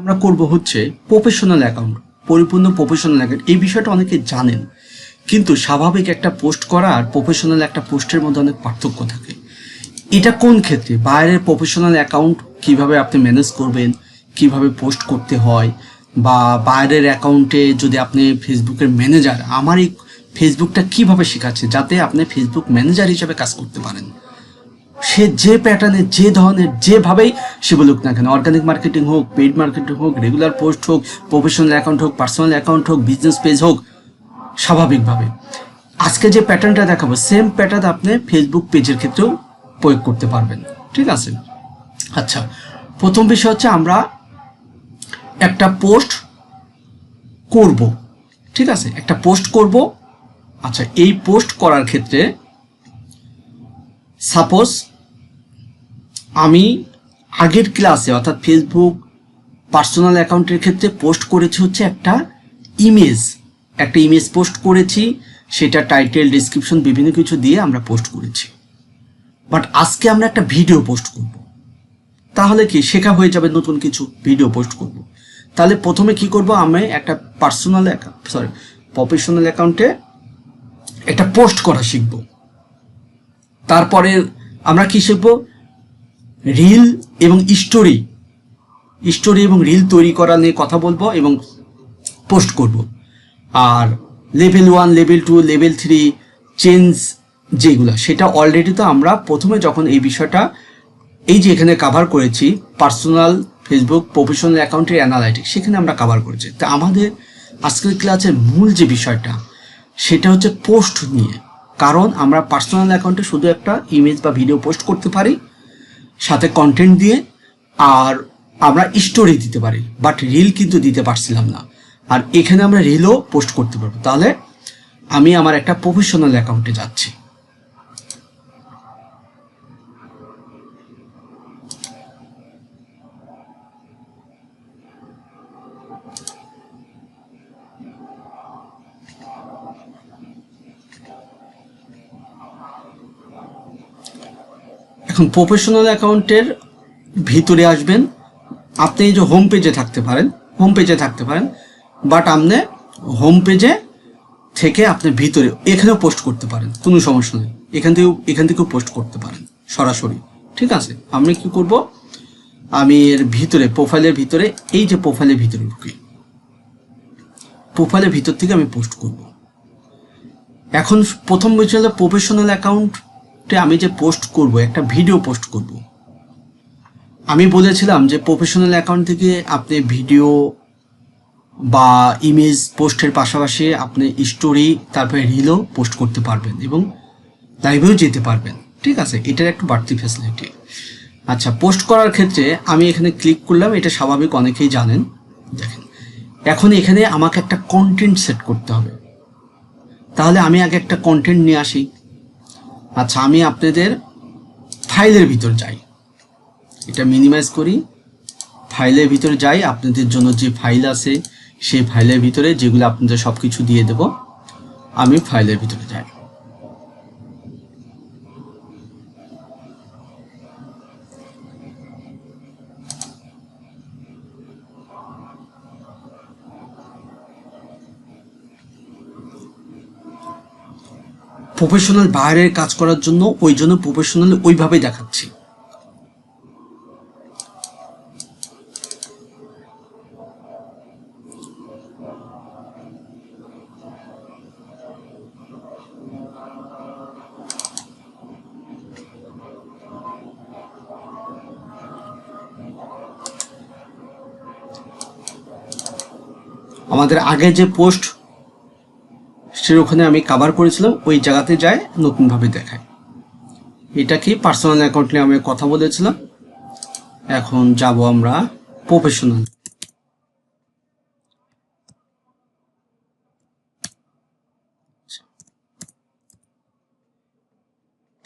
আমরা করব হচ্ছে প্রফেশনাল অ্যাকাউন্ট পরিপূর্ণ প্রফেশনাল অ্যাকাউন্ট এই বিষয়টা অনেকে জানেন, কিন্তু স্বাভাবিক একটা পোস্ট করা আর প্রফেশনাল একটা পোস্টের মধ্যে অনেক পার্থক্য থাকে। এটা কোন ক্ষেত্রে? বাইরের প্রফেশনাল অ্যাকাউন্ট কীভাবে আপনি ম্যানেজ করবেন, কীভাবে পোস্ট করতে হয়, বা বাইরের অ্যাকাউন্টে যদি আপনি ফেসবুকের ম্যানেজার আমার এই ফেসবুকটা কীভাবে শেখাচ্ছে? যাতে আপনি ফেসবুক ম্যানেজার হিসেবে কাজ করতে পারেন। সে যে প্যাটার্নে যে ধরনের, যেভাবেই সে বলুক না কেন অর্গানিক মার্কেটিং হোক পেইড মার্কেটিং হোক রেগুলার পোস্ট হোক প্রফেশনাল অ্যাকাউন্ট হোক পার্সোনাল অ্যাকাউন্ট হোক বিজনেস পেজ হোক, স্বাভাবিকভাবে। আজকে যে প্যাটার্নটা দেখাবো সেম প্যাটার্ন আপনি ফেসবুক পেজের ক্ষেত্রেও প্রয়োগ করতে পারবেন। ঠিক আছে? আচ্ছা প্রথম বিষয় হচ্ছে আমরা একটা পোস্ট করব। ঠিক আছে? একটা পোস্ট করব। আচ্ছা এই পোস্ট করার ক্ষেত্রে সাপোজ আমি আগের ক্লাসে, অর্থাৎ ফেসবুক পার্সোনাল অ্যাকাউন্টের ক্ষেত্রে পোস্ট করেছি হচ্ছে একটা ইমেজ একটা ইমেজ পোস্ট করেছি, সেটা টাইটেল ডিসক্রিপশন বিভিন্ন কিছু দিয়ে আমরা পোস্ট করেছি। বাট আজকে আমরা একটা ভিডিও পোস্ট করব। তাহলে কি, শেখা হয়ে যাবে নতুন কিছু ভিডিও পোস্ট করব। তাহলে প্রথমে কি করব আমি একটা পার্সোনাল অ্যাকাউন্ট সরি প্রফেশনাল অ্যাকাউন্টে একটা পোস্ট করা শিখব। তারপরে আমরা কি শিখব? রিল এবং স্টোরি। স্টোরি এবং রিল তৈরি করা নিয়ে কথা বলব এবং পোস্ট করব। আর level one, level two, level three, change যেগুলো, সেটা অলরেডি তো আমরা প্রথমে যখন এই বিষয়টা, এই যে এখানে কাভার করেছি পার্সোনাল ফেসবুক প্রফেশনাল অ্যাকাউন্টের অ্যানালাইটিক সেখানে আমরা কাভার করেছি। তা আমাদের আজকের ক্লাসের মূল যে বিষয়টা, সেটা হচ্ছে পোস্ট নিয়ে। কারণ আমরা পার্সোনাল অ্যাকাউন্টে শুধু একটা ইমেজ বা ভিডিও পোস্ট করতে পারি সাথে কন্টেন্ট দিয়ে আর আমরা স্টোরি দিতে পারি বাট রিল কিন্তু দিতে পারছিলাম না। আর এখানে আমরা রিলও পোস্ট করতে পারব। তাহলে আমি আমার একটা প্রফেশনাল অ্যাকাউন্টে যাচ্ছি। এখন প্রফেশনাল অ্যাকাউন্টের ভিতরে আসবেন। আপনি যে হোম পেজে থাকতে পারেন হোম পেজে থাকতে পারেন বাট আপনি হোম পেজে থেকে আপনি ভিতরে এখানেও পোস্ট করতে পারেন, কোনো সমস্যা নেই। এখান থেকেও এখান থেকেও পোস্ট করতে পারেন, সরাসরি। ঠিক আছে? আমি কি করব? আমি এর ভিতরে প্রোফাইলের ভিতরে, এই যে প্রোফাইলের ভিতরে ঢুকি। প্রোফাইলের ভিতর থেকে আমি পোস্ট করব। এখন প্রথম বিষয় প্রফেশনাল অ্যাকাউন্টে আমি যে পোস্ট করব, একটা ভিডিও পোস্ট করব। আমি বলেছিলাম যে প্রফেশনাল অ্যাকাউন্ট থেকে আপনি ভিডিও বা ইমেজ পোস্টের পাশাপাশি আপনি স্টোরি তারপরে রিলও পোস্ট করতে পারবেন এবং লাইভেও যেতে পারবেন। ঠিক আছে? এটার একটু বাড়তি ফ্যাসিলিটি আচ্ছা পোস্ট করার ক্ষেত্রে আমি এখানে ক্লিক করলাম, এটা স্বাভাবিক, অনেকেই জানেন। দেখেন, এখন এখানে আমাকে একটা কন্টেন্ট সেট করতে হবে। তাহলে আমি আগে একটা কন্টেন্ট নিয়ে আসি। আচ্ছা আমি আপনাদের ফাইলের ভিতর যাই। এটা মিনিমাইজ করি। ফাইলের ভিতরে যাই, আপনাদের জন্য যে ফাইল আছে, সেই ফাইলের ভিতরে যেগুলো আপনাদের সব কিছু দিয়ে দেব, আমি ফাইলের ভিতরে যাই। প্রফেশনাল বাইরের কাজ করার জন্য ওই জন্য প্রফেশনাল ওইভাবেই দেখাচ্ছি। আমাদের আগে যে পোস্ট সের ওখানে আমি কাভার করেছিলাম, ওই জায়গাতে যায় নতুনভাবে দেখায়। এটা কি পার্সোনাল অ্যাকাউন্ট নিয়ে আমি কথা বলেছিলাম। এখন যাব আমরা প্রফেশনাল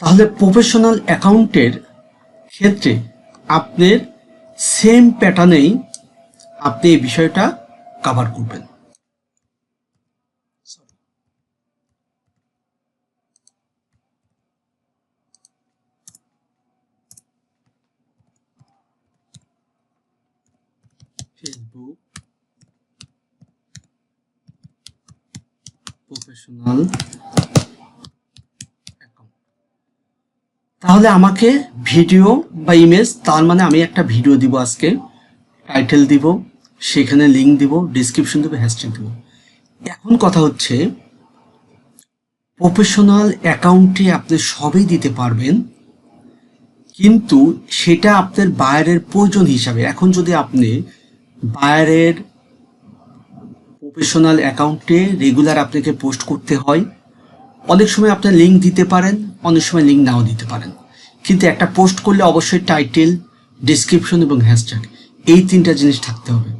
তাহলে প্রফেশনাল অ্যাকাউন্টের ক্ষেত্রে আপনার সেম প্যাটার্নেই আপনি এই বিষয়টা কাভার করবেন ফেসবুক প্রফেশনাল তাহলে আমাকে ভিডিও বা ইমেজ তার মানে আমি একটা ভিডিও দিব আজকে। টাইটেল দিব, সেখানে লিঙ্ক দিব ডিসক্রিপশন দেবো হ্যাশট্যাগ দেবো। এখন কথা হচ্ছে প্রফেশনাল অ্যাকাউন্টে আপনি সবই দিতে পারবেন, কিন্তু সেটা আপনার বায়ারের প্রয়োজন হিসাবে। এখন যদি আপনি বায়ারের প্রফেশনাল অ্যাকাউন্টে রেগুলার আপনাকে পোস্ট করতে হয়। অনেক সময় আপনার লিঙ্ক দিতে পারেন, অনেক সময় লিঙ্ক নাও দিতে পারেন। কিন্তু একটা পোস্ট করলে অবশ্যই টাইটেল, ডিসক্রিপশন এবং হ্যাশট্যাগ, এই তিনটা জিনিস থাকতে হবে।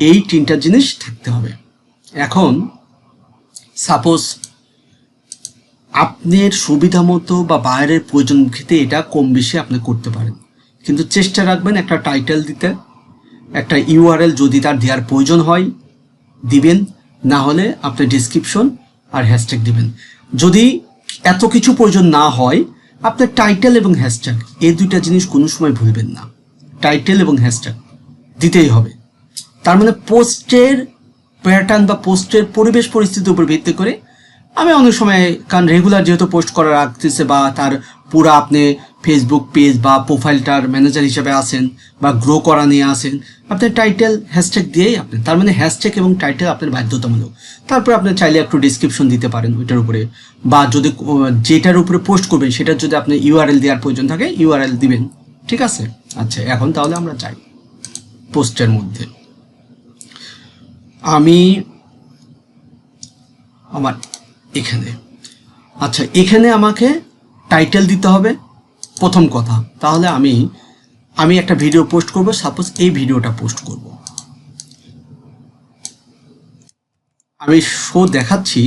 এই তিনটা জিনিস থাকতে হবে। এখন সাপোজ আপনার সুবিধা মতো বা বাইরের প্রয়োজন ক্ষেত্রে এটা কম বেশি আপনি করতে পারেন। কিন্তু চেষ্টা রাখবেন একটা টাইটেল দিতে, একটা ইউআরএল যদি তার দেওয়ার প্রয়োজন হয় দিবেন, না হলে আপনি ডিসক্রিপশন আর হ্যাশট্যাগ দিবেন। যদি এত কিছু প্রয়োজন না হয়, আপনার টাইটেল এবং হ্যাশট্যাগ এই দুইটা জিনিস কোনো সময় ভুলবেন না। টাইটেল এবং হ্যাশট্যাগ দিতেই হবে। তার মানে পোস্টের প্যাটার্ন বা পোস্টের পরিবেশ পরিস্থিতির উপর ভিত্তি করে আমি অনেক সময়, কারণ রেগুলার যেহেতু পোস্ট করা রাখতেছে বা তার পুরো আপনি ফেসবুক পেজ বা প্রোফাইলটার ম্যানেজার হিসেবে আসেন বা গ্রো করা নিয়ে আসেন আপনি টাইটেল হ্যাশট্যাগ দিয়েই আপনি, তার মানে হ্যাশট্যাগ এবং টাইটেল আপনার বাধ্যতামূলক। তারপর আপনি চাইলে একটু ডিসক্রিপশন দিতে পারেন ওইটার উপরে। বা যদি যেটার উপরে পোস্ট করবেন, সেটার যদি আপনি ইউআরএল দেওয়ার প্রয়োজন থাকে ইউআরএল দিবেন। ঠিক আছে? আচ্ছা এখন তাহলে আমরা চাই পোস্টের মধ্যে। আমি আমার এখানে। আচ্ছা এখানে আমাকে টাইটেল দিতে হবে। প্রথম কথা, তাহলে আমি আমি একটা ভিডিও পোস্ট করব সাপোজ এই ভিডিওটা পোস্ট করব। আমি শো দেখাচ্ছি,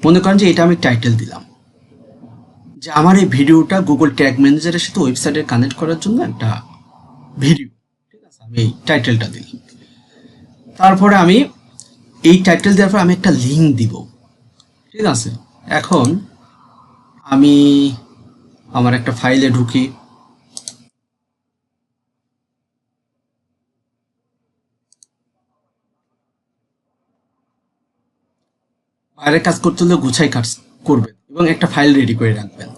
মনে করেন যে এটা আমি টাইটেল দিলাম। যে আমার এই ভিডিওটা গুগল ট্যাগ ম্যানেজারের সাথে ওয়েবসাইটে কানেক্ট করার জন্য একটা ভিডিও ঠিক আছে, আমি এই টাইটেলটা দিলাম। তারপরে আমি এই টাইটেল দেওয়ার পর আমি একটা লিঙ্ক দিব। ঠিক আছে, এখন আমি আমার একটা ফাইলে ঢুকি। বাইরের কাজ করতে হলে গুছাই কাজ করবেন এবং একটা ফাইল রেডি করে রাখবেন।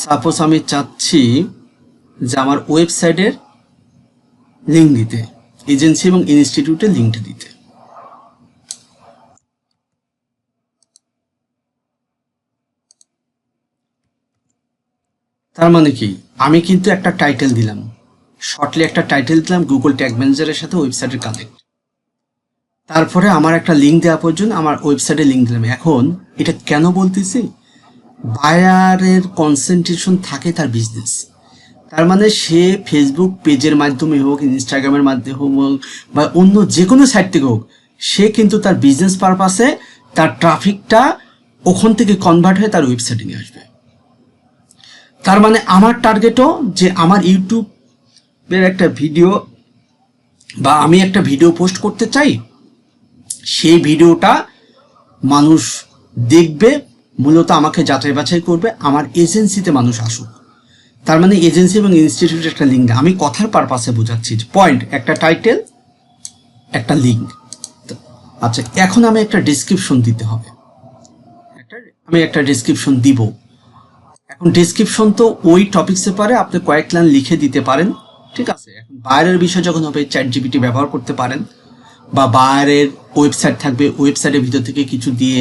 সাপোজ আমি চাচ্ছি যে আমার ওয়েবসাইটের লিঙ্ক দিতে এজেন্সি এবং ইনস্টিটিউটের লিঙ্কটা দিতে। তার মানে কি? আমি কিন্তু একটা টাইটেল দিলাম। শর্টলি একটা টাইটেল দিলাম গুগল ট্যাগ ম্যানেজারের সাথে ওয়েবসাইটের কানেক্ট তারপরে আমার একটা লিঙ্ক দেওয়া পর্যন্ত আমার ওয়েবসাইটে লিঙ্ক দিলাম। এখন এটা কেন বলতেছি? বায়ারের কনসেন্ট্রেশন থাকে তার বিজনেস তার মানে সে ফেসবুক পেজের মাধ্যমে হোক ইনস্টাগ্রামের মাধ্যমে হোক, বা অন্য যে কোনো সাইট থেকে হোক, সে কিন্তু তার বিজনেস পারপাসে তার ট্রাফিকটা ওখান থেকে কনভার্ট হয়ে তার ওয়েবসাইটে নিয়ে আসবে। তার মানে আমার টার্গেটও যে আমার ইউটিউবের একটা ভিডিও বা আমি একটা ভিডিও পোস্ট করতে চাই, সেই ভিডিওটা মানুষ দেখবে, মূলত আমাকে যাচাই বাছাই করবে, আমার এজেন্সিতে মানুষ আসুক। তার মানে এজেন্সি এবং ইনস্টিটিউটের একটা লিঙ্ক আমি কথার পারপাসে বোঝাচ্ছি। পয়েন্ট একটা টাইটেল একটা লিঙ্ক আচ্ছা এখন আমি একটা ডিসক্রিপশন দিতে হবে। একটা, আমি একটা ডিসক্রিপশন দিব। এখন ডিসক্রিপশন তো ওই টপিক্সে পারে, আপনি কয়েক লাইন লিখে দিতে পারেন, ঠিক আছে? এখন বাইরের বিষয় যখন হবে চ্যাট জিপিটি ব্যবহার করতে পারেন, বা বাইরের ওয়েবসাইট থাকবে ওয়েবসাইটের ভিতর থেকে কিছু দিয়ে,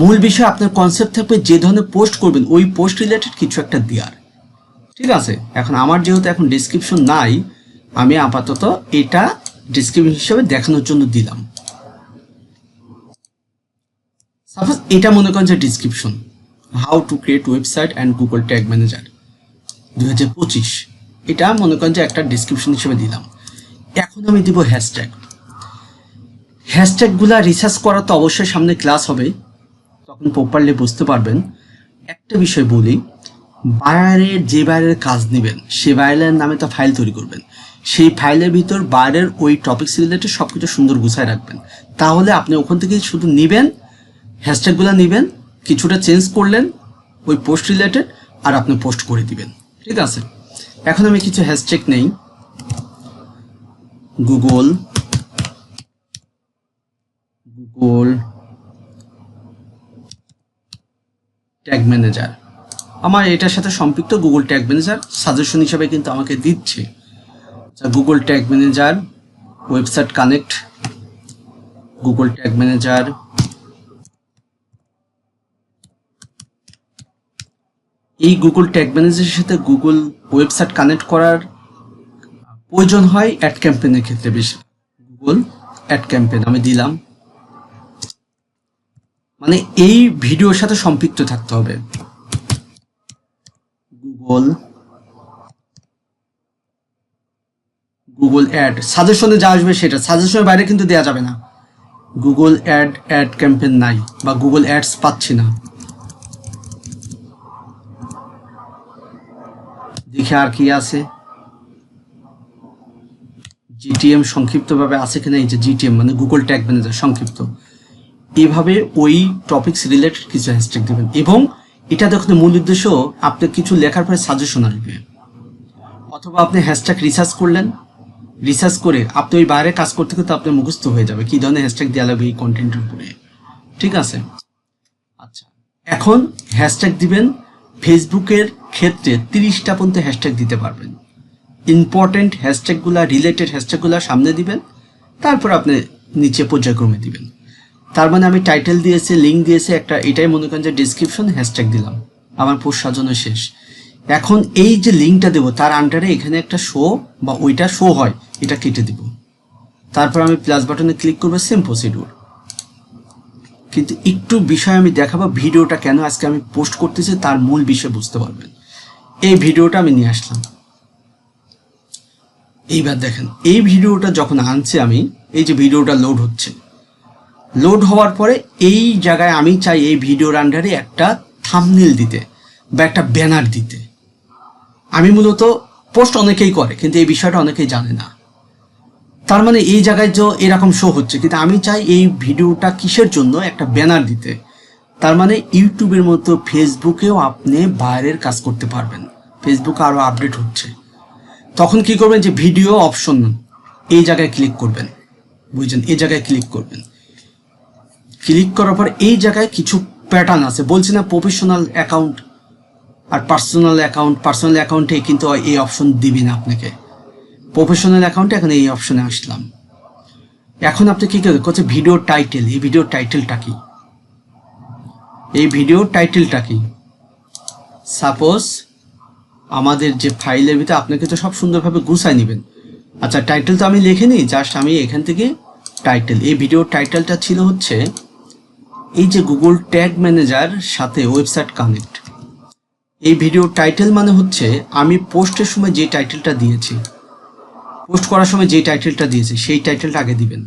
মূল বিষয় আপনার কনসেপ্ট থাকবে যে ধরনের পোস্ট করবেন, ওই পোস্ট রিলেটেড কিছু একটা দেওয়ার, ঠিক আছে? এখন আমার যেহেতু এখন ডিসক্রিপশন নাই, আমি আপাতত এটা ডিসক্রিপশন হিসেবে দেখানোর জন্য দিলাম। সাপোজ এটা মনে করেন যে description how to create website and Google tag manager দুই হাজার পঁচিশ। এটা মনে করেন যে একটা ডিসক্রিপশন হিসেবে দিলাম। এখন আমি দিব হ্যাশট্যাগ হ্যাশট্যাগুলা রিসার্চ করা তো অবশ্যই সামনে ক্লাস হবে। তখন প্রপারলি বুঝতে পারবেন। একটা বিষয় বলি বায়ারের যে বায়ারের কাজ নেবেন সে বায়ারের নামে তো ফাইল তৈরি করবেন। সেই ফাইলের ভিতর বায়ারের ওই টপিক্স রিলেটেড সব কিছু সুন্দর গুছায় রাখবেন। তাহলে আপনি ওখান থেকে শুধু নেবেন হ্যাশট্যাগুলো নেবেন কিছুটা চেঞ্জ করলেন ওই পোস্ট রিলেটেড আর আপনি পোস্ট করে দিবেন। ঠিক আছে? এখন আমি কিছু হ্যাশট্যাগ নেই। গুগল গুগল ট্যাগ ম্যানেজার আমার এটার সাথে সম্পৃক্ত গুগল ট্যাগ ম্যানেজার সাজেশন হিসাবে কিন্তু আমাকে দিচ্ছে। Google tag manager website connect Google tag manager এই গুগল ট্যাগ ম্যানেজারের সাথে গুগল ওয়েবসাইট কানেক্ট করার প্রয়োজন হয় অ্যাড ক্যাম্পেনের ক্ষেত্রে বেশি। গুগল অ্যাড ক্যাম্পেন আমি দিলাম। মানে এই ভিডিওর সাথে সম্পৃক্ত থাকতে হবে। গুগল গুগল অ্যাড সাজেশনে যা আসবে সেটা। সাজেশনের বাইরে কিন্তু দেওয়া যাবে না। গুগল অ্যাড অ্যাড ক্যাম্পেন নাই বা গুগল অ্যাডস পাচ্ছি না। দেখে আর কি আছে। জিটিএম সংক্ষিপ্তভাবে আছে কিনা, এই যে জিটিএম মানে গুগল ট্যাগ ম্যানেজার সংক্ষিপ্ত। এভাবে ওই টপিকস রিলেটেড কিছু হ্যাশট্যাগ দেবেন। এবং এটা দেখুন, মূল উদ্দেশ্য, আপনি কিছু লেখার পরে সাজেশন আসবে। অথবা আপনি হ্যাশট্যাগ রিসার্চ করলেন রিসার্চ করে আপনি ওই বাইরে কাজ করতে করতে আপনার মুখস্থ হয়ে যাবে কি ধরনের হ্যাশট্যাগ দেওয়া লাগবে এই কন্টেন্টের উপরে। ঠিক আছে? আচ্ছা এখন হ্যাশট্যাগ দিবেন ফেসবুকের ক্ষেত্রে তিরিশটা পর্যন্ত হ্যাশট্যাগ দিতে পারবেন। ইম্পর্টেন্ট হ্যাশট্যাগুলা রিলেটেড হ্যাশট্যাগুলা সামনে দিবেন, তারপর আপনি নিচে পর্যায়ক্রমে দিবেন। তার মানে আমি টাইটেল দিয়েছি লিঙ্ক দিয়েছি, একটা, এটাই মনে করেন যে ডিসক্রিপশন হ্যাশট্যাগ দিলাম। আমার পোস্ট সাজানো শেষ। এখন এই যে লিঙ্কটা দেবো, তার আন্ডারে এখানে একটা শো বা ওইটা শো হয়, এটা কেটে দিব। তারপর আমি প্লাস বাটনে ক্লিক করব সেম প্রসিডিউর কিন্তু একটু বিষয় আমি দেখাবো, ভিডিওটা কেন আজকে আমি পোস্ট করতেছি তার মূল বিষয় বুঝতে পারবেন। এই ভিডিওটা আমি নিয়ে আসলাম। এইবার দেখেন, এই ভিডিওটা যখন আনছি আমি, এই যে ভিডিওটা লোড হচ্ছে। লোড হওয়ার পরে এই জায়গায় আমি চাই এই ভিডিওর আন্ডারে একটা থামনিল দিতে বা একটা ব্যানার দিতে। আমি মূলত পোস্ট অনেকেই করে, কিন্তু এই বিষয়টা অনেকেই জানে না। তার মানে এই জায়গায় যে এরকম শো হচ্ছে, কিন্তু আমি চাই এই ভিডিওটা কিসের জন্য? একটা ব্যানার দিতে। তার মানে ইউটিউবের মতো ফেসবুকেও আপনি বাইরের কাজ করতে পারবেন। ফেসবুকে আরও আপডেট হচ্ছে। তখন কি করবেন যে ভিডিও অপশন এই জায়গায় ক্লিক করবেন। বুঝছেন? এই জায়গায় ক্লিক করবেন। ক্লিক করার পর এই জায়গায় কিছু প্যাটার্ন আছে। বলছি না প্রফেশনাল অ্যাকাউন্ট আর পার্সোনাল অ্যাকাউন্ট পার্সোনাল অ্যাকাউন্টে কিন্তু এই অপশন দিবি না আপনাকে। প্রফেশনাল অ্যাকাউন্টে এখন এই অপশনে আসলাম। এখন আপনি কি করবেন? করছে ভিডিও টাইটেল এই ভিডিও টাইটেলটা কি? এই ভিডিও টাইটেলটা কি? সাপোজ আমাদের যে ফাইলের ভিতরে আপনাকে তো সব সুন্দরভাবে গুছাই নেবেন। আচ্ছা টাইটেল তো আমি লিখে নিই জাস্ট আমি এখান থেকে টাইটেল এই ভিডিও টাইটেলটা ছিল হচ্ছে এই যে গুগল ট্যাগ ম্যানেজার সাথে ওয়েবসাইট কানেক্ট এই ভিডিও টাইটেল মানে হচ্ছে আমি পোস্টের সময় যে টাইটেলটা দিয়েছি পোস্ট করার সময় যে টাইটেলটা দিয়েছে, সেই টাইটেলটা আগে দিবেন।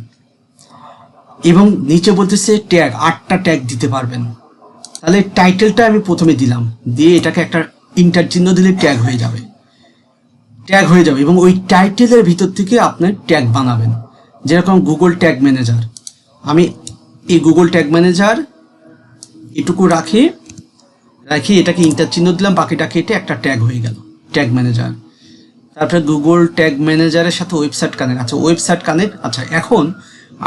এবং নিচে বলতেছে ট্যাগ, আটটা ট্যাগ দিতে পারবেন। তাহলে টাইটেলটা আমি প্রথমে দিলাম, দিয়ে এটাকে একটা ইন্টার চিহ্ন দিলে ট্যাগ হয়ে যাবে। ট্যাগ হয়ে যাবে এবং ওই টাইটেলের ভিতর থেকে আপনি ট্যাগ বানাবেন। যেরকম গুগল ট্যাগ ম্যানেজার। আমি এই গুগল ট্যাগ ম্যানেজার এটুকু রাখি রাখি এটাকে ইন্টার চিহ্ন দিলাম, বাকিটা কেটে একটা ট্যাগ হয়ে গেল, ট্যাগ ম্যানেজার। তারপরে গুগল ট্যাগ ম্যানেজারের সাথে ওয়েবসাইট কানেক্ট আচ্ছা ওয়েবসাইট কানেক্ট আচ্ছা এখন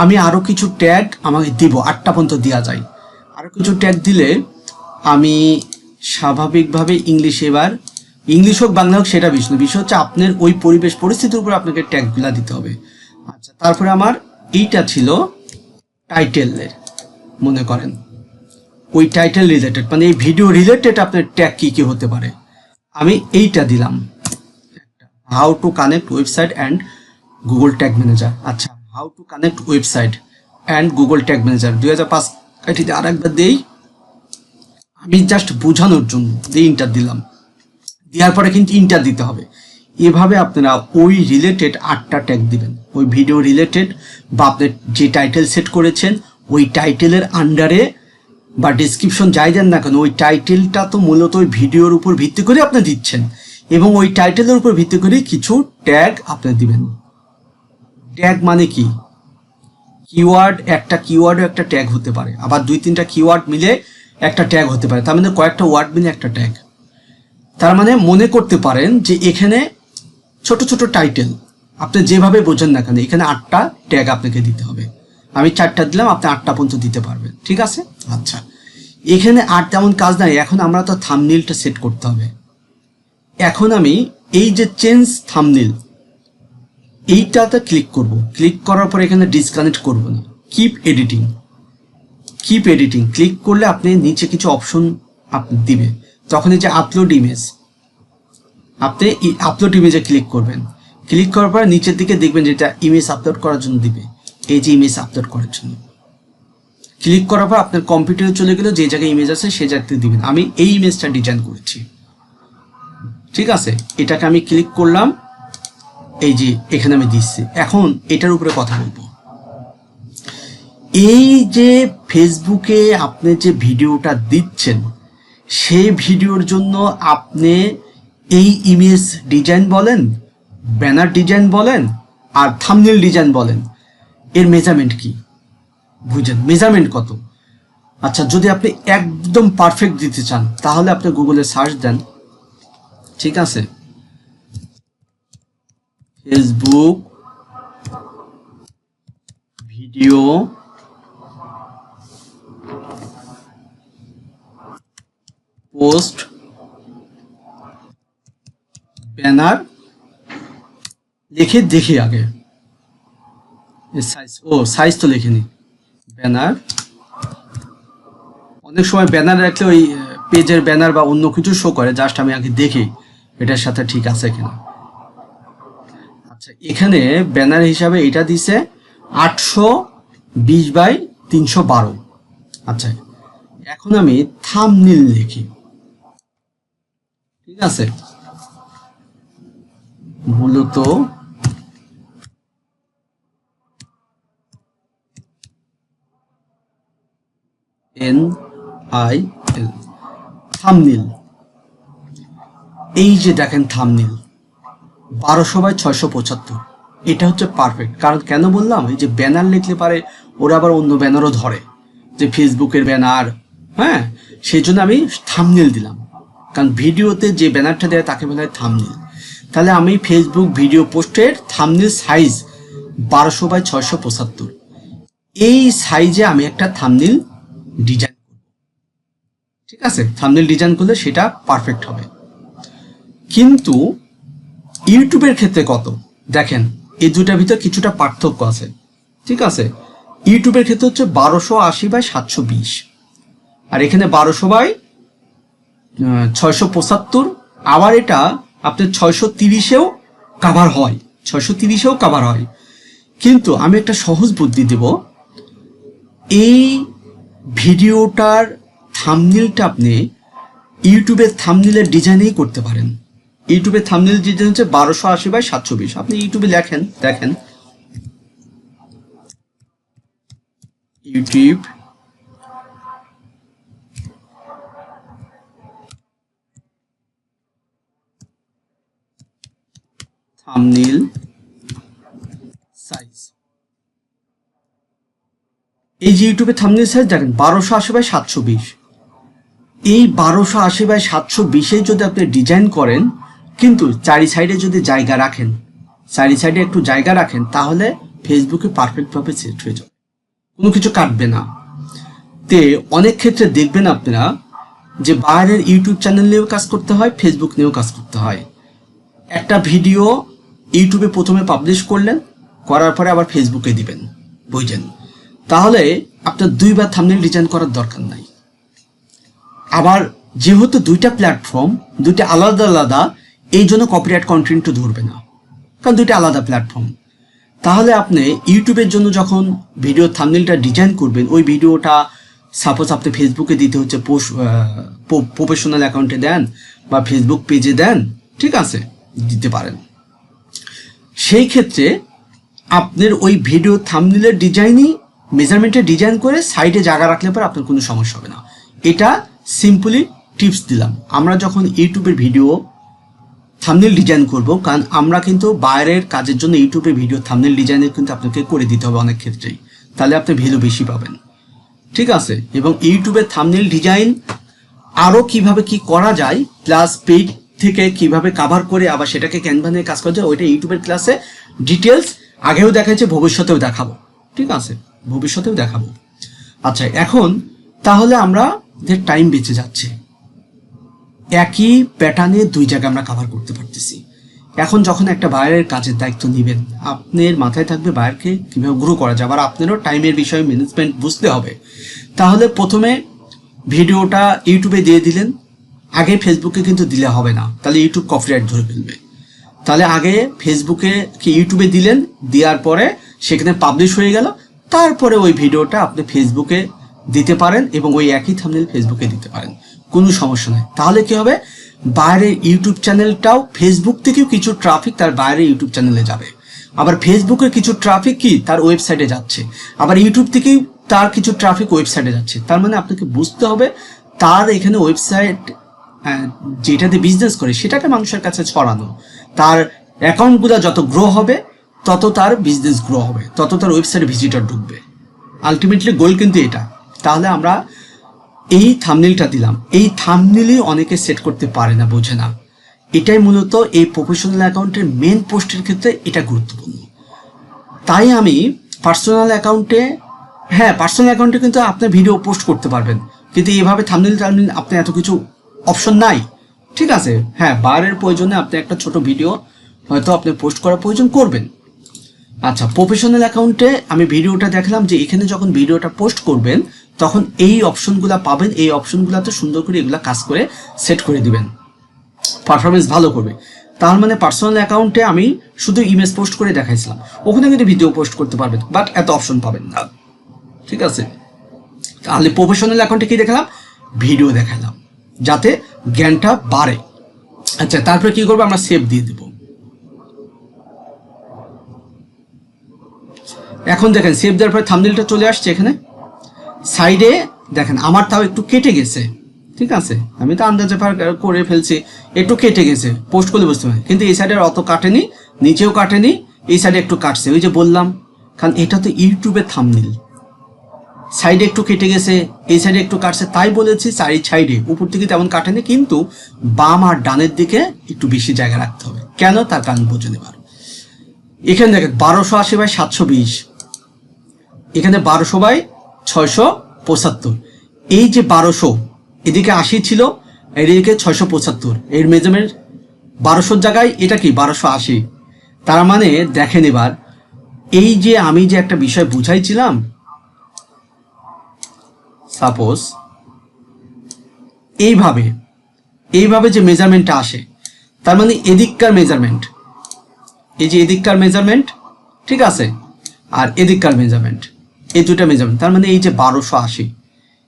আমি আরও কিছু ট্যাগ আমাকে দিব, আটটা পর্যন্ত দেওয়া যায়। আরও কিছু ট্যাগ দিলে আমি স্বাভাবিকভাবে ইংলিশ এবার ইংলিশ হোক, বাংলা হোক, সেটা বিষয়। বিষয় হচ্ছে আপনার ওই পরিবেশ, পরিস্থিতির উপর আপনাকে ট্যাগগুলা দিতে হবে। আচ্ছা তারপরে আমার এইটা ছিল টাইটেলের মনে করেন। ওই টাইটেল রিলেটেড মানে এই ভিডিও রিলেটেড আপনার ট্যাগ কী কী হতে পারে। আমি এইটা দিলাম। How to connect website and Google tag manager আচ্ছা how to connect website and Google tag manager দুই হাজার পাঁচ এটিতে আর একবার দেই। আমি জাস্ট বোঝানোর জন্য দিয়ে ইন্টার দিলাম। দেওয়ার পরে কিন্তু ইন্টার দিতে হবে। এভাবে আপনারা ওই রিলেটেড আটটা ট্যাগ দিবেন। ওই ভিডিও রিলেটেড বা আপনি যে টাইটেল সেট করেছেন, ওই টাইটেলের আন্ডারে বা ডিসক্রিপশন যাই দেন না কেন, ওই টাইটেলটা তো মূলত ওই ভিডিওর উপর ভিত্তি করে আপনি দিচ্ছেন। এবং ওই টাইটেলের উপর ভিত্তি করে কিছু ট্যাগ আপনি দিবেন। ট্যাগ মানে কি? কিওয়ার্ড, একটা কিওয়ার্ডও একটা ট্যাগ হতে পারে। আবার দুই, তিনটা কিওয়ার্ড মিলে একটা ট্যাগ হতে পারে। তার মানে কয়েকটা ওয়ার্ড মিলে একটা ট্যাগ। তার মানে মনে করতে পারেন যে এখানে ছোট ছোট টাইটেল। আপনি যেভাবে বোঝেন না কেন, এখানে আটটা ট্যাগ আপনাকে দিতে হবে। আমি চারটা দিলাম, আপনি আটটা পর্যন্ত দিতে পারবেন। ঠিক আছে? আচ্ছা। এখানে আর তেমন কাজ নাই। এখন আমরা তো থামনিলটা সেট করতে হবে। এখন আমি এই যে চেঞ্জ থামনিল এইটাতে ক্লিক করব। ক্লিক করার পর এখানে ডিসকানেক্ট করব না। Keep editing keep editing click করলে আপনি নিচে কিছু অপশন আপনি দিবে। তখন এই যে আপলোড ইমেজ আপনি আপলোড ইমেজে ক্লিক করবেন। ক্লিক করার পর নিচের দিকে দেখবেন যেটা ইমেজ আপলোড করার জন্য দিবে। এই যে ইমেজ আপলোড করার জন্য। ক্লিক করার পর আপনার কম্পিউটারে চলে গেলে, যে জায়গায় ইমেজ আছে সেই জায়গাতে দিবেন। আমি এই ইমেজটা ডিজাইন করেছি। ঠিক আছে? এটাকে আমি ক্লিক করলাম। এই যে এখানে আমি দিচ্ছি। এখন এটার উপরে কথা বলব। এই যে ফেসবুকে আপনি যে ভিডিওটা দিচ্ছেন, সেই ভিডিওর জন্য আপনি এই ইমেজ ডিজাইন বলেন ব্যানার ডিজাইন বলেন, আর থামনেল ডিজাইন বলেন, এর মেজারমেন্ট কি? বুঝেন মেজারমেন্ট কত? আচ্ছা যদি আপনি একদম পারফেক্ট দিতে চান, তাহলে আপনি গুগলে সার্চ দেন। ঠিক আছে? ফেসবুক ভিডিও পোস্ট ব্যানার লিখে দেখি আগে। সাইজ ও সাইজ তো লিখিনি। ব্যানার অনেক সময় ব্যানার রাখলে ওই পেজের ব্যানার বা অন্য কিছু শো করে জাস্ট আমি আগে দেখি। এটার সাথে ঠিক আছে কিনা? আচ্ছা এখানে ব্যানার হিসাবে এটা দিছে আটশো বিশ বাই তিনশো বারো। আচ্ছা এখন আমি থামনিল লিখি। ঠিক আছে? মূলত এন আই এল থামনিল এই যে দেখেন থামনিল বারোশো বাই ছয়শো পঁচাত্তর। এটা হচ্ছে পারফেক্ট কারণ কেন বললাম? এই যে ব্যানার লিখলে পারে, ওরা আবার অন্য ব্যানারও ধরে। যে ফেসবুকের ব্যানার হ্যাঁ? সেই জন্য আমি থামনিল দিলাম। কারণ ভিডিওতে যে ব্যানারটা দেয়, তাকে বলা হয় থামনিল তাহলে আমি ফেসবুক ভিডিও পোস্টের থামনিল সাইজ বারোশো বাই ছয়শো পঁচাত্তর। এই সাইজে আমি একটা থামনিল ডিজাইন ঠিক আছে? থামনেল ডিজাইন করলে সেটা পারফেক্ট হবে। কিন্তু ইউটিউবের ক্ষেত্রে কত? দেখেন, এই দুটার ভিতর কিছুটা পার্থক্য আছে। ঠিক আছে? ইউটিউবের ক্ষেত্রে হচ্ছে বারোশো আশি বাই সাতশো বিশ। আর এখানে বারোশো বাই ছয়শো পঁচাত্তর। আবার এটা আপনার ছয়শো তিরিশেও কাভার হয়। ছয়শো তিরিশেও কাভার হয়। কিন্তু আমি একটা সহজ বুদ্ধি দেব। এই ভিডিওটার থামনিলটা আপনি ইউটিউবের থামনিলের ডিজাইনেই করতে পারেন। ইউটিউবের থামনেল ডিজাইন হচ্ছে বারোশো আশি বাই সাতশো বিশ আপনি ইউটিউবে লেখেন, দেখেন। ইউটিউব। থামনিল সাইজ এই যে ইউটিউবে থামনিল সাইজ দেখেন, বারোশো আশি বাই সাতশো বিশ এই বারোশো আশি বাই সাতশো বিশে যদি আপনি ডিজাইন করেন কিন্তু চারি সাইডে যদি জায়গা রাখেন, চারি সাইডে একটু জায়গা রাখেন, তাহলে ফেসবুকে পারফেক্টভাবে সেট হয়ে যাবে। কোনো কিছু কাটবে না। তে অনেক ক্ষেত্রে দেখবেন আপনারা যে বাইরের ইউটিউব চ্যানেল নিয়েও কাজ করতে হয় ফেসবুক নিয়েও কাজ করতে হয়। একটা ভিডিও ইউটিউবে প্রথমে পাবলিশ করলেন, করার পরে আবার ফেসবুকে দিবেন, বুঝলেন? তাহলে আপনার দুইবার থামনেল ডিজাইন করার দরকার নাই। আবার যেহেতু দুইটা প্ল্যাটফর্ম দুইটা আলাদা আলাদা এই জন্য কপিরাইট কন্টেন্টও ধরবে না, কারণ দুইটা আলাদা প্ল্যাটফর্ম তাহলে আপনি ইউটিউবের জন্য যখন ভিডিও থামনেলটা ডিজাইন করবেন, ওই ভিডিওটা সাপোজ আপনি ফেসবুকে দিতে হচ্ছে প্রফেশনাল অ্যাকাউন্টে দেন বা ফেসবুক পেজে দেন, ঠিক আছে, দিতে পারেন। সেই ক্ষেত্রে আপনার ওই ভিডিও থামনেলের ডিজাইনই মেজারমেন্টের ডিজাইন করে সাইডে জায়গা রাখলে পর আপনার কোনো সমস্যা হবে না। এটা সিম্পলি টিপস দিলাম। আমরা যখন ইউটিউবের ভিডিও থামনেল ডিজাইন করব, কারণ আমরা কিন্তু বাইরের কাজের জন্য ইউটিউবে ভিডিও থামনেল ডিজাইনের কিন্তু আপনাকে করে দিতে হবে অনেক ক্ষেত্রেই। তাহলে আপনি ভ্যালু বেশি পাবেন। ঠিক আছে? এবং ইউটিউবের থামনেল ডিজাইন আরও কীভাবে কি করা যায় প্লাস পেইড থেকে কীভাবে কাভার করে আবার সেটাকে ক্যানভা নিয়ে কাজ করা যায়, ওইটা ইউটিউবের ক্লাসে ডিটেলস আগেও দেখাচ্ছে ভবিষ্যতেও দেখাবো। ঠিক আছে? ভবিষ্যতেও দেখাবো। আচ্ছা এখন তাহলে আমরা যে টাইম বেঁচে যাচ্ছে একই প্যাটার্নে দুই জায়গায় আমরা কাভার করতে পারতেছি। এখন যখন একটা বায়ারের কাজের দায়িত্ব নেবেন, আপনার মাথায় থাকবে বায়ারকে কীভাবে গ্রো করা যায়, আবার আপনারও টাইমের বিষয়ে ম্যানেজমেন্ট বুঝতে হবে। তাহলে প্রথমে ভিডিওটা ইউটিউবে দিয়ে দিলেন, আগে ফেসবুকে কিন্তু দিলে হবে না, তাহলে ইউটিউব কপিরাইট ধরে ফেলবে। তাহলে আগে ফেসবুকে কি ইউটিউবে দিলেন, দেওয়ার পরে সেখানে পাবলিশ হয়ে গেল, তারপরে ওই ভিডিওটা আপনি ফেসবুকে দিতে পারেন এবং ওই একই থামনেল ফেসবুকে দিতে পারেন। কোনো সমস্যা নেই তাহলে কি হবে? বাইরের ইউটিউব চ্যানেলটাও ফেসবুক থেকেও কিছু ট্রাফিক তার বাইরের ইউটিউব চ্যানেলে যাবে। আবার ফেসবুকের কিছু ট্রাফিক কি? তার ওয়েবসাইটে যাচ্ছে। আবার ইউটিউব থেকেই তার কিছু ট্রাফিক ওয়েবসাইটে যাচ্ছে। তার মানে আপনাকে বুঝতে হবে, তার এখানে ওয়েবসাইট যেটাতে বিজনেস করে, সেটাকে মানুষের কাছে ছড়ানো। তার অ্যাকাউন্টগুলো যত গ্রো হবে, তত তার বিজনেস গ্রো হবে, তত তার ওয়েবসাইটে ভিজিটর ঢুকবে। আলটিমেটলি গোল কিন্তু এটা। তাহলে আমরা এই থামনিলটা দিলাম। এই থামনিলই অনেকে সেট করতে পারে না, বোঝে না। এটাই মূলত এই প্রফেশনাল অ্যাকাউন্টের মেন পোস্টের ক্ষেত্রে এটা গুরুত্বপূর্ণ। তাই আমি পার্সোনাল অ্যাকাউন্টে হ্যাঁ পার্সোনাল অ্যাকাউন্টে কিন্তু আপনার ভিডিও পোস্ট করতে পারবেন। কিন্তু এভাবে থামনিল টামনিল আপনি এত কিছু অপশন নাই। ঠিক আছে? হ্যাঁ বারের প্রয়োজনে আপনি একটা ছোট ভিডিও হয়তো আপনি পোস্ট করার প্রয়োজন করবেন। আচ্ছা প্রফেশনাল অ্যাকাউন্টে আমি ভিডিওটা দেখলাম যে এখানে যখন ভিডিওটা পোস্ট করবেন তখন এই অপশনগুলো পাবেন, এই অপশনগুলোতে সুন্দর করে এগুলা কাজ করে সেট করে দিবেন। পারফরমেন্স ভালো করবে। তার মানে পার্সোনাল অ্যাকাউন্টে আমি শুধু ইমেজ পোস্ট করে দেখাইছিলাম। ওখানে কিন্তু ভিডিও পোস্ট করতে পারবেন বাট এত অপশন পাবেন না। ঠিক আছে? তাহলে প্রফেশনাল অ্যাকাউন্টে কি দেখালাম? ভিডিও দেখালাম, যাতে জ্ঞানটা বাড়ে। আচ্ছা তারপরে কি করব? আমরা সেভ দিয়ে দেবো। এখন দেখেন সেভ দেওয়ার পরে থামনেলটা চলে আসছে এখানে। সাইডে, দেখেন, আমার তাও একটু কেটে গেছে। ঠিক আছে? আমি তো আন্দাজে করে ফেলছি, একটু কেটে গেছে। পোস্ট করলে বুঝতে পারি কিন্তু এই সাইডে অত কাটেনি, নিচেও কাটেনি, এই সাইডে একটু কাটছে। ওই যে বললাম, কারণ এটা তো ইউটিউবের থামনেল সাইডে একটু কেটে গেছে, এই সাইডে একটু কাটছে, তাই বলেছি সাইড সাইডে। উপর থেকে তেমন কাটেনি, কিন্তু বাম আর ডানের দিকে একটু বেশি জায়গা রাখতে হবে। কেন? তার কারণ বুঝে নেবার। এখানে দেখেন, বারোশো আশি বাই সাতশো বিশ। এখানে বারোশো বাই ছয়শো পঁচাত্তর। এই যে বারোশো, এদিকে আশি ছিল, এদিকে ছয়শো পঁচাত্তর। এর মেজারমেন্ট বারোশোর জায়গায় এটা কি, বারোশো আশি? তার মানে দেখেন এবার, এই যে আমি যে একটা বিষয় বুঝাইছিলাম সাপোজ এইভাবে এইভাবে যে মেজারমেন্টটা আসে, তার মানে এদিককার মেজারমেন্ট এই যে এদিককার মেজারমেন্ট ঠিক আছে? আর এদিককার মেজারমেন্ট এই দুটা মেজারমেন্ট তার মানে এই যে বারোশো আশি,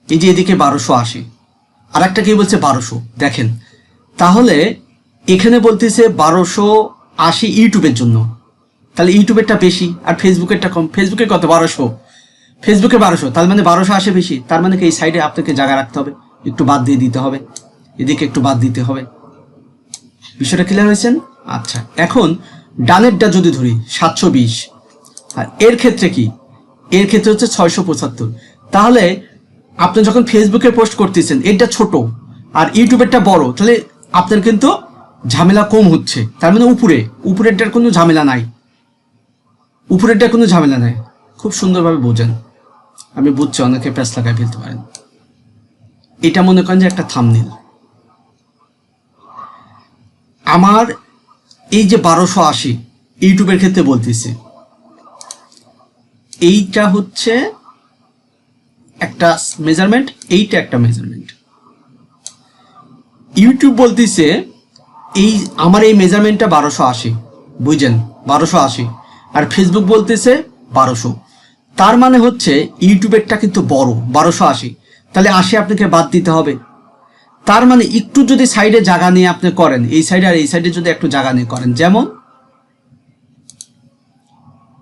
এই যে এদিকে বারোশো আশি আর একটা কি বলছে বারোশো? দেখেন, তাহলে এখানে বলতেছে বারোশো আশি ইউটিউবের জন্য। তাহলে ইউটিউবেরটা বেশি আর ফেসবুকেরটা কম। ফেসবুকে কত? বারোশো। ফেসবুকে বারোশো। তার মানে বারোশো আসে বেশি। তার মানে এই সাইডে আপনাকে জায়গা রাখতে হবে। একটু বাদ দিয়ে দিতে হবে। এদিকে একটু বাদ দিতে হবে। বিষয়টা ক্লিয়ার হয়েছেন? আচ্ছা এখন ডানেরটা যদি ধরি, সাতশো বিশ। আর এর ক্ষেত্রে কি? এর ক্ষেত্রে হচ্ছে ছয়শো পঁচাত্তর। তাহলে আপনি যখন ফেসবুকে পোস্ট করতেছেন, এটা ছোট আর ইউটিউবেরটা বড়, তাহলে আপনার কিন্তু ঝামেলা কম হচ্ছে। তার মানে উপরে, উপরেরটার কোনো ঝামেলা নাই। উপরেরটা কোনো ঝামেলা নাই। খুব সুন্দরভাবে বোঝেন। আমি বুঝছি অনেকে প্যাস লাগায় ফেলতে পারেন। এটা মনে করেন যে একটা থামনিল আমার এই যে বারোশো আশি ইউটিউবের ক্ষেত্রে বলতেছি এইটা হচ্ছে একটা মেজারমেন্ট এইটা একটা মেজারমেন্ট ইউটিউব বলতেছে, এই, আমার এই মেজারমেন্টটা বারোশো আশি, বুঝছেন? বারোশো আশি। আর ফেসবুক বলতেছে, বারোশো। তার মানে হচ্ছে ইউটিউবেরটা কিন্তু বড়, বারোশো আশি। তাহলে আশি আপনাকে বাদ দিতে হবে। তার মানে একটু যদি সাইডে জায়গা নিয়ে আপনি করেন, এই সাইডে আর এই সাইডে যদি একটু জায়গা নিয়ে করেন, যেমন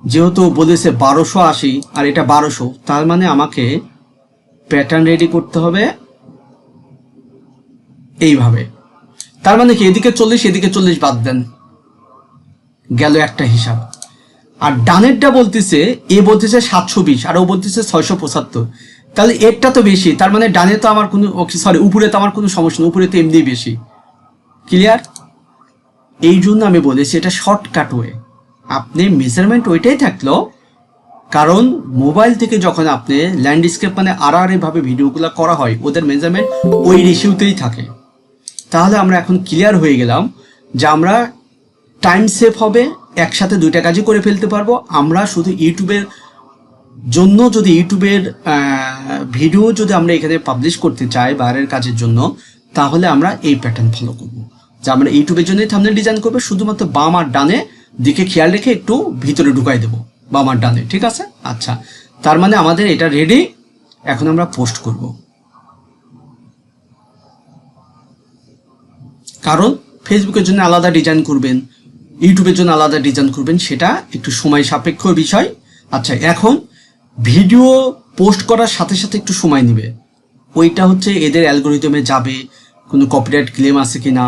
যেহেতু বলেছে বারোশো আশি আর এটা বারোশো, তার মানে আমাকে প্যাটার্ন রেডি করতে হবে এইভাবে। তার মানে কি, এদিকে চল্লিশ এদিকে চল্লিশ বাদ দেন। গেল একটা হিসাব। আর ডানেরটা বলতেছে, এ বলতেছে সাতশো বিশ, আর ও বলতেছে ছয়শো পঁচাত্তর। তাহলে এরটা তো বেশি, তার মানে ডানে তো আমার কোনো সরি উপরে তো আমার কোনো সমস্যা নেই, উপরে তো এমনি বেশি। ক্লিয়ার এই জন্য আমি বলেছি এটা শর্টকাট ওয়ে আপনি মেজারমেন্ট ওইটাই থাকল। কারণ মোবাইল থেকে যখন আপনি ল্যান্ডস্কেপ মানে আড়াআড়ি ভাবে ভিডিওগুলো করা হয়, ওদের মেজারমেন্ট ওই রেশিওতেই থাকে। তাহলে আমরা এখন ক্লিয়ার হয়ে গেলাম যে আমরা টাইম সেভ হবে, একসাথে দুইটা কাজই করে ফেলতে পারব। আমরা শুধু ইউটিউবের জন্য যদি ইউটিউবের ভিডিও যদি আমরা এখানে পাবলিশ করতে চাই বাইরের কাজের জন্য, তাহলে আমরা এই প্যাটার্ন ফলো করব। যে আমরা ইউটিউবের জন্যই থামনে ডিজাইন করব, শুধুমাত্র বাম আর ডানে দিকে খেয়াল রেখে একটু ভিতরে ঢুকাই দেবো বাম আর ডানে, ঠিক আছে? আচ্ছা। তার মানে আমাদের এটা রেডি এখন আমরা পোস্ট করব। কারণ ফেসবুকের জন্য আলাদা ডিজাইন করবেন ইউটিউবের জন্য আলাদা ডিজাইন করবেন, সেটা একটু সময় সাপেক্ষ বিষয়। আচ্ছা এখন ভিডিও পোস্ট করার সাথে সাথে একটু সময় নেবে। ওইটা হচ্ছে এদের অ্যালগোরিদমে যাবে, কোনো কপিরাইট ক্লেম আছে কিনা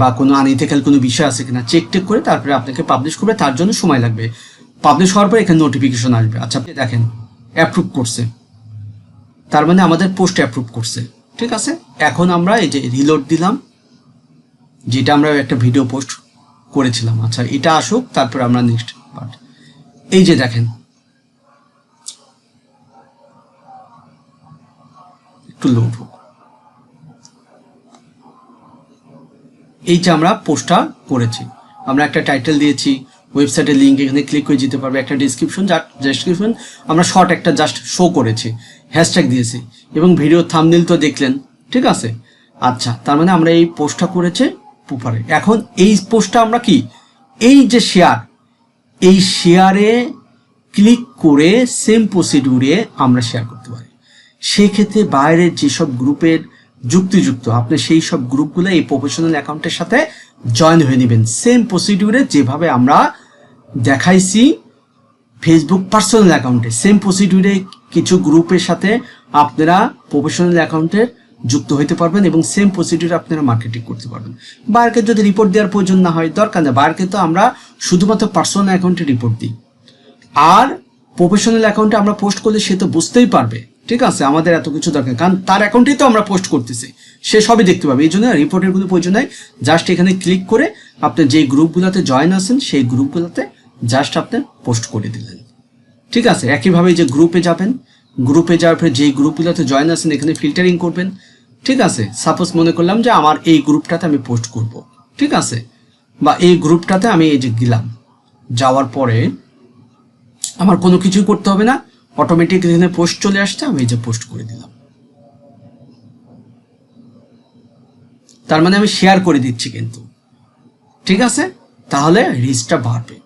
বা কোনো আনইথিক্যাল কোনো বিষয় আছে কিনা চেক টেক করে তারপরে আপনাকে পাবলিশ করবে, তার জন্য সময় লাগবে। পাবলিশ হওয়ার পর এখানে নোটিফিকেশন আসবে। আচ্ছা আপনি দেখেন অ্যাপ্রুভ করছে। তার মানে আমাদের পোস্ট অ্যাপ্রুভ করছে। ঠিক আছে? এখন আমরা এই যে রিলোড দিলাম, যেটা আমরা একটা ভিডিও পোস্ট করেছিলাম। আচ্ছা এটা আসুক, তারপর আমরা নেক্সট পার্ট এই যে দেখেন, একটু লোড হোক। এই যে আমরা পোস্টটা করেছি। আমরা একটা টাইটেল দিয়েছি, ওয়েবসাইটের লিঙ্ক এখানে ক্লিক করে যেতে পারবে একটা ডিসক্রিপশন যা ডিসক্রিপশন আমরা শর্ট একটা জাস্ট শো করেছি হ্যাশট্যাগ দিয়েছি এবং ভিডিও থামনিল তো দেখলেন, ঠিক আছে? আচ্ছা তার মানে আমরা এই পোস্টটা করেছে পুপারে এখন এই পোস্টটা আমরা কি? এই যে শেয়ার এই শেয়ারে ক্লিক করে সেম প্রসিডিউরে আমরা শেয়ার করতে পারি। সেক্ষেত্রে বাইরের যেসব গ্রুপের যুক্তিযুক্ত। আপনি সেই সব গ্রুপগুলো এই প্রফেশনাল অ্যাকাউন্টের সাথে জয়েন হয়ে নেবেন। সেম প্রসিডিউরে যেভাবে আমরা দেখাইছি ফেসবুক পার্সোনাল অ্যাকাউন্টে সেম প্রসিডিউরে কিছু গ্রুপের সাথে আপনারা প্রফেশনাল অ্যাকাউন্টের যুক্ত হতে পারবেন এবং সেম প্রসিডিউরে আপনারা মার্কেটিং করতে পারবেন। বায়ারকে যদি রিপোর্ট দেওয়ার প্রয়োজন না হয়, দরকার নেই। বায়ারকে তো আমরা শুধুমাত্র পার্সোনাল অ্যাকাউন্টে রিপোর্ট দিই। আর প্রফেশনাল অ্যাকাউন্টে আমরা পোস্ট করলে সে তো বুঝতেই পারবে ঠিক আছে, আমাদের এত কিছু দরকার। কারণ তার অ্যাকাউন্টেই তো আমরা পোস্ট করতেছি। সে সবই দেখতে পাবে। এই জন্য রিপোর্টের কোনো প্রয়োজন নাই। জাস্ট এখানে ক্লিক করে আপনি যে গ্রুপগুলোতে জয়েন আছেন, সেই গ্রুপগুলোতে জাস্ট আপনি পোস্ট করে দিলেন। ঠিক আছে, একইভাবে যে গ্রুপে যাবেন গ্রুপে যাওয়ার পরে যেই গ্রুপগুলোতে জয়েন আছেন, এখানে ফিল্টারিং করবেন। ঠিক আছে সাপোজ মনে করলাম যে আমার এই গ্রুপটাতে আমি পোস্ট করব। ঠিক আছে, বা এই গ্রুপটাতে আমি এই যে গেলাম। যাওয়ার পরে আমার কোনো কিছুই করতে হবে না। অটোমেটিক এখানে পোস্ট চলে আসছে, আমি এই যে পোস্ট করে দিলাম। তার মানে আমি শেয়ার করে দিচ্ছি কিন্তু। ঠিক আছে? তাহলে রিচটা বাড়বে।